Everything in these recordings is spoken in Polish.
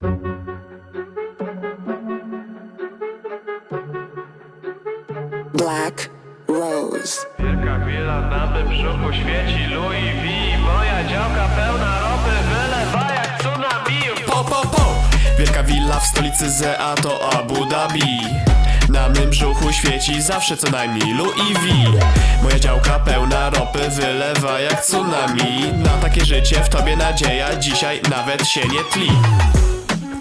Black Rose. Wielka chwila na mym brzuchu świeci. Louis V Moja działka pełna ropy wylewa jak tsunami. Po, po, po! Wielka willa w stolicy ZA to Abu Dhabi. Na mym brzuchu świeci zawsze co najmniej Louis V. Moja działka pełna ropy wylewa jak tsunami. Na takie życie w tobie nadzieja dzisiaj nawet się nie tli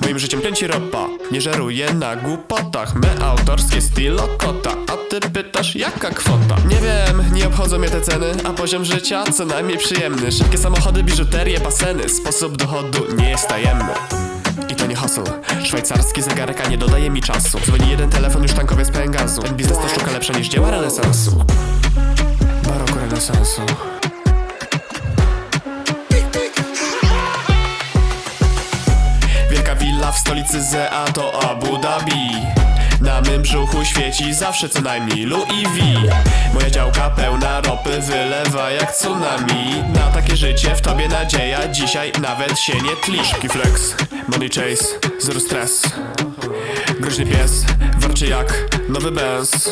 Moim życiem kręci ropa. Nie żeruję na głupotach. Me autorskie stylo kota. A ty pytasz jaka kwota? Nie wiem, nie obchodzą mnie te ceny A poziom życia co najmniej przyjemny. Szybkie samochody, biżuterię, baseny. Sposób dochodu nie jest tajemny. I to nie hustle. Szwajcarski zegarek, nie dodaje mi czasu. Dzwoni jeden telefon, już tankowiec pełen gazu Ten biznes to sztuka lepsza niż dzieła renesansu. Baroko renesansu w stolicy ZA to Abu Dhabi. Na mym brzuchu świeci zawsze co najmniej Louis V. Moja działka pełna ropy wylewa jak tsunami. Na takie życie w tobie nadzieja dzisiaj nawet się nie tli Szybki flex, money chase, zero stres Groźny pies, warczy jak nowy Benz.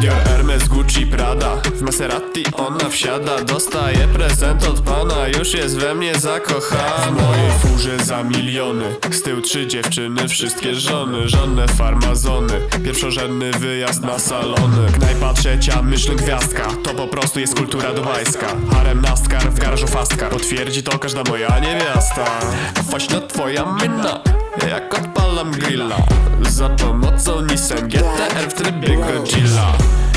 Dior, Hermes, Gucci, Prada W Maserati ona wsiada. Dostaje prezent od pana Już jest we mnie zakochana W mojej furze za miliony Z tyłu trzy dziewczyny, wszystkie żony Żonne farmazony. Pierwszorzędny wyjazd na salony. Knajpa trzecia, myśl gwiazdka. To po prostu jest kultura dubajska. Harem nastkar, w garażu fastka. Potwierdzi to każda moja niewiasta. Właśnie twoja mina Jak odpalam grilla. Za pomocą Nissan GTR w trybie Godzilla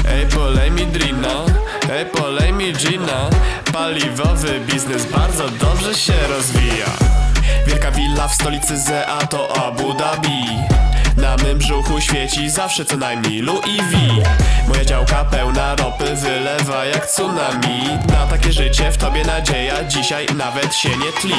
Ej, polej mi drina, ej, polej mi gina. Paliwowy biznes bardzo dobrze się rozwija. Wielka willa w stolicy ZA to Abu Dhabi. Na mym brzuchu świeci zawsze co najmniej Louis V. Moja działka pełna ropy wylewa jak tsunami. Na takie życie w tobie nadzieja dzisiaj nawet się nie tli